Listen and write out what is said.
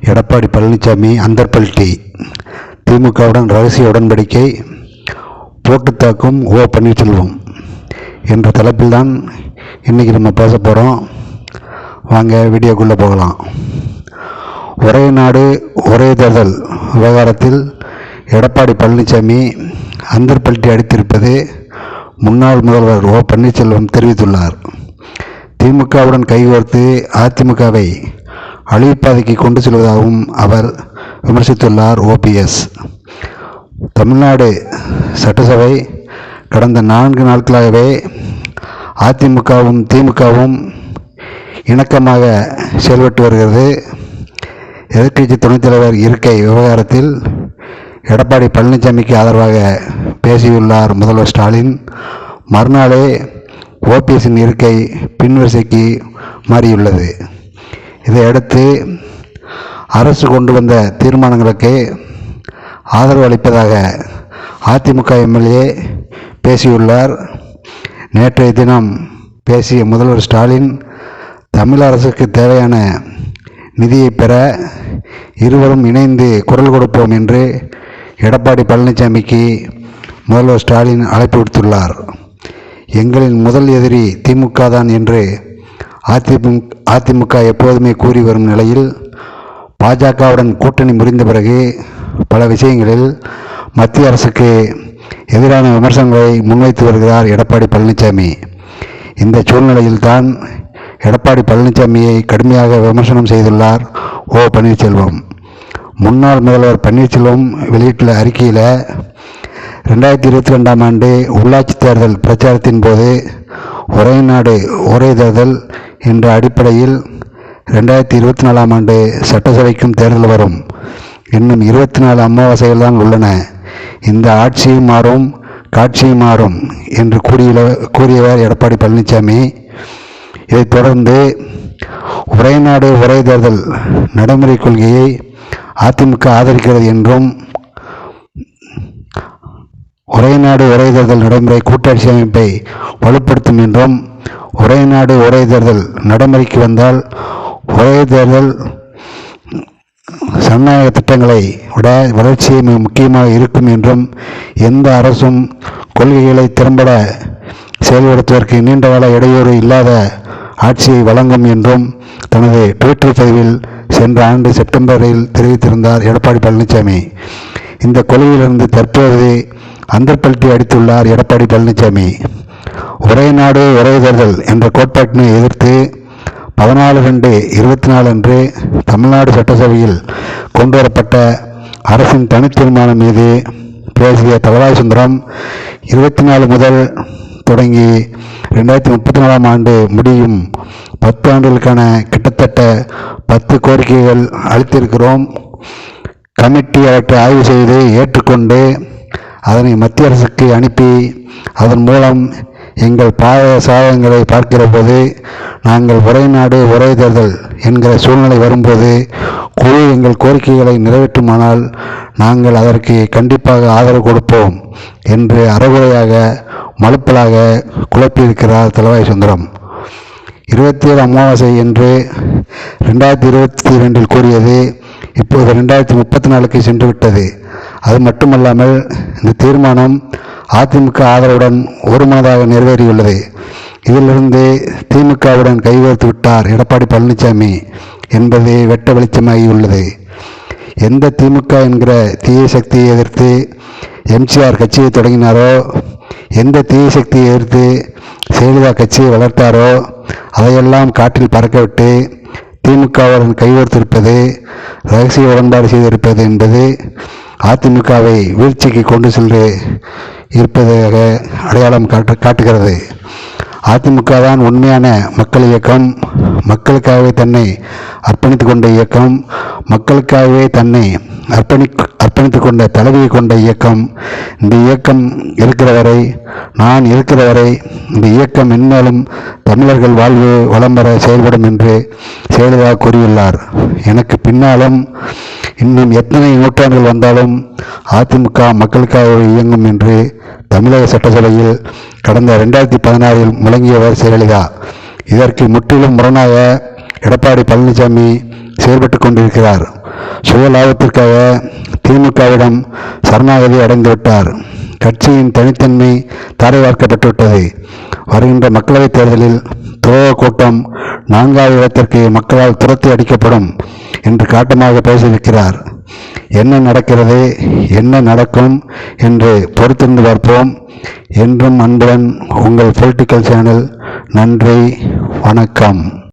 எடப்பாடி பழனிசாமி அந்தர்பல்டி. திமுகவுடன் ரகசிய உடன்படிக்கை போட்டு தாக்கும் ஓ பன்னீர்செல்வம் என்ற தலைப்பில்தான் இன்றைக்கி நம்ம பேச போகிறோம் வாங்க வீடியோக்குள்ளே போகலாம். ஒரே நாடு ஒரே தேர்தல் விவகாரத்தில் எடப்பாடி பழனிசாமி அந்தர்பல்ட்டி அடித்திருப்பது முன்னாள் முதல்வர் ஓ பன்னீர்செல்வம் தெரிவித்துள்ளார். திமுகவுடன் கைகோர்த்து அதிமுகவை அழிவுப்பாதைக்கு கொண்டு செல்வதாகவும் அவர் விமர்சித்துள்ளார் ஓபிஎஸ் தமிழ்நாடு சட்டசபை கடந்த நான்கு நாட்களாகவே அதிமுகவும் திமுகவும் இணக்கமாக செயல்பட்டு வருகிறது. எதிர்கட்சி துணைத் தலைவர் இருக்கை விவகாரத்தில் எடப்பாடி பழனிசாமிக்கு ஆதரவாக பேசியுள்ளார் முதல்வர் ஸ்டாலின். மறுநாளே ஓபிஎஸ்ஸின் இருக்கை பின்வரிசைக்கு மாறியுள்ளது. இதையடுத்து அரசு கொண்டு வந்த தீர்மானங்களுக்கு ஆதரவு அளிப்பதாக அதிமுக எம்எல்ஏ பேசியுள்ளார். நேற்றைய தினம் பேசிய முதல்வர் ஸ்டாலின் தமிழ் அரசுக்கு தேவையான நிதியை பெற இருவரும் இணைந்து குரல் கொடுப்போம் என்று எடப்பாடி பழனிசாமிக்கு முதல்வர் ஸ்டாலின் அழைப்பு விடுத்துள்ளார். எங்களின் முதல் எதிரி திமுக தான் என்று அதிமுக அதிமுக எப்போதுமே கூறி வரும் நிலையில் பாஜகவுடன் கூட்டணி முறிந்த பிறகு பல விஷயங்களில் மத்திய அரசுக்கு எதிரான விமர்சனங்களை முன்வைத்து வருகிறார் எடப்பாடி பழனிசாமி. இந்த சூழ்நிலையில்தான் எடப்பாடி பழனிசாமியை கடுமையாக விமர்சனம் செய்துள்ளார் ஓ பன்னீர்செல்வம். முன்னாள் முதல்வர் பன்னீர்செல்வம் வெளியிட்டுள்ள அறிக்கையில் ரெண்டாயிரத்தி இருபத்தி ரெண்டாம் ஆண்டு உள்ளாட்சி தேர்தல் பிரச்சாரத்தின் போது ஒரே நாடு ஒரே தேர்தல் என்ற அடிப்படையில் ரெண்டாயிரத்தி இருபத்தி நாலாம் ஆண்டு சட்டசபைக்கும் தேர்தல் வரும். இன்னும் இருபத்தி நாலு அமாவாசைகள் தான் உள்ளன. இந்த ஆட்சியும் மாறும் காட்சியும் மாறும் என்று கூறியுள்ள கூறியவர் எடப்பாடி பழனிசாமி இதைத் தொடர்ந்து ஒரே நாடு ஒரே தேர்தல் நடைமுறை கொள்கையை அதிமுக ஆதரிக்கிறது என்றும் ஒரே நாடு ஒரே தேர்தல் நடைமுறை கூட்டாட்சி அமைப்பை வலுப்படுத்தும் என்றும் ஒரே நாடு ஒரே தேர்தல் நடைமுறைக்கு வந்தால் ஒரே தேர்தல் சனநாயக திட்டங்களை விட வளர்ச்சியை மிக முக்கியமாக இருக்கும் என்றும் எந்த அரசும் கொள்கைகளை திறம்பட செயல்படுத்துவதற்கு நீண்டகால இடையூறு இல்லாத ஆட்சியை வழங்கும் என்றும் தனது ட்விட்டர் பதிவில் சென்ற ஆண்டு செப்டம்பரில் தெரிவித்திருந்தார் எடப்பாடி பழனிசாமி. இந்த கொள்கையிலிருந்து தற்போது அந்தர்பல்ட்டி அடித்துள்ளார் எடப்பாடி பழனிசாமி. ஒரே நாடு ஒரே தேர்தல் என்ற கோட்பாட்டினை எதிர்த்து பதினாலு ரெண்டு இருபத்தி நாலு அன்று தமிழ்நாடு சட்டசபையில் கொண்டுவரப்பட்ட அரசின் தனித்தீர்மானம் மீது பேசிய தலவாய் சுந்தரம் இருபத்தி நாலு முதல் தொடங்கி ரெண்டாயிரத்தி முப்பத்தி நாலாம் ஆண்டு முடியும் பத்து ஆண்டுகளுக்கான கிட்டத்தட்ட பத்து கோரிக்கைகள் அளித்திருக்கிறோம். கமிட்டி அவற்றை ஆய்வு செய்து ஏற்றுக்கொண்டு அதனை மத்திய அரசுக்கு அனுப்பி அதன் மூலம் எங்கள் பாய சாதகங்களை பார்க்கிற போது நாங்கள் ஒரே நாடு ஒரே தேர்தல் என்கிற சூழ்நிலை வரும்போது குழு எங்கள் கோரிக்கைகளை நிறைவேற்றுமானால் நாங்கள் அதற்கு கண்டிப்பாக ஆதரவு கொடுப்போம் என்று அறகுறையாக மலுப்பலாக குழப்பியிருக்கிறார் தலவாய் சுந்தரம். இருபத்தி ஏழு அமாவாசை என்று ரெண்டாயிரத்தி இருபத்தி ரெண்டில் கூறியது இப்போது ரெண்டாயிரத்தி முப்பத்தி நாலுக்கு சென்று விட்டது அது மட்டுமல்லாமல் இந்த தீர்மானம் அதிமுக ஆதரவுடன் ஒருமனதாக நிறைவேறியுள்ளது. இதிலிருந்து திமுகவுடன் கைகோர்த்து விட்டார் எடப்பாடி பழனிசாமி என்பது வெட்ட வெளிச்சமாகியுள்ளது. எந்த திமுக என்கிற தீய சக்தியை எதிர்த்து எம்ஜிஆர் கட்சியை தொடங்கினாரோ எந்த தீய சக்தியை எதிர்த்து ஜெயலலிதா கட்சியை வளர்த்தாரோ அதையெல்லாம் காற்றில் பறக்கவிட்டு திமுகவுடன் கைகோர்த்திருப்பது ரகசிய உடன்பாடு செய்திருப்பது என்பது அதிமுகவை வீழ்ச்சிக்கு கொண்டு சென்று இருப்பதாக அடையாளம் காட்டு காட்டுகிறது. அதிமுக தான் உண்மையான மக்கள் இயக்கம். மக்களுக்காகவே தன்னை அர்ப்பணித்து கொண்ட இயக்கம் மக்களுக்காகவே தன்னை அர்ப்பணி அர்ப்பணித்து கொண்ட தலைவியை கொண்ட இயக்கம் இந்த இயக்கம் இருக்கிற வரை நான் இருக்கிற வரை இந்த இயக்கம் மென்மேலும் தமிழர்கள் வாழ்வு வளம் பெற செயல்படும் என்று ஜெயலலிதா கூறியுள்ளார். எனக்கு பின்னாலும் இன்னும் எத்தனை நூற்றாண்டுகள் வந்தாலும் அதிமுக மக்களுக்காக இயங்கும் என்று தமிழக சட்டசபையில் கடந்த ரெண்டாயிரத்தி பதினாறில் முழங்கியவர் ஜெயலலிதா இதற்கு முற்றிலும் முரணாக எடப்பாடி பழனிசாமி செயல்பட்டு கொண்டிருக்கிறார். சுய லாபத்திற்காக திமுகவிடம் சரணாகதி அடைந்துவிட்டார். கட்சியின் தனித்தன்மை தாரை வார்க்கப்பட்டுவிட்டது வருகின்ற மக்களவைத் தேர்தலில் துரோக கூட்டம் நான்காவது இடத்திற்கு மக்களால் துரத்தி அடிக்கப்படும் என்று காட்டமாக பேசியிருக்கிறார். என்ன நடக்கிறது என்ன நடக்கும் என்று பொறுத்திருந்து பார்ப்போம். என்றும் அன்புடன் உங்கள் பொலிட்டிக்கல் சேனல் நன்றி வணக்கம்.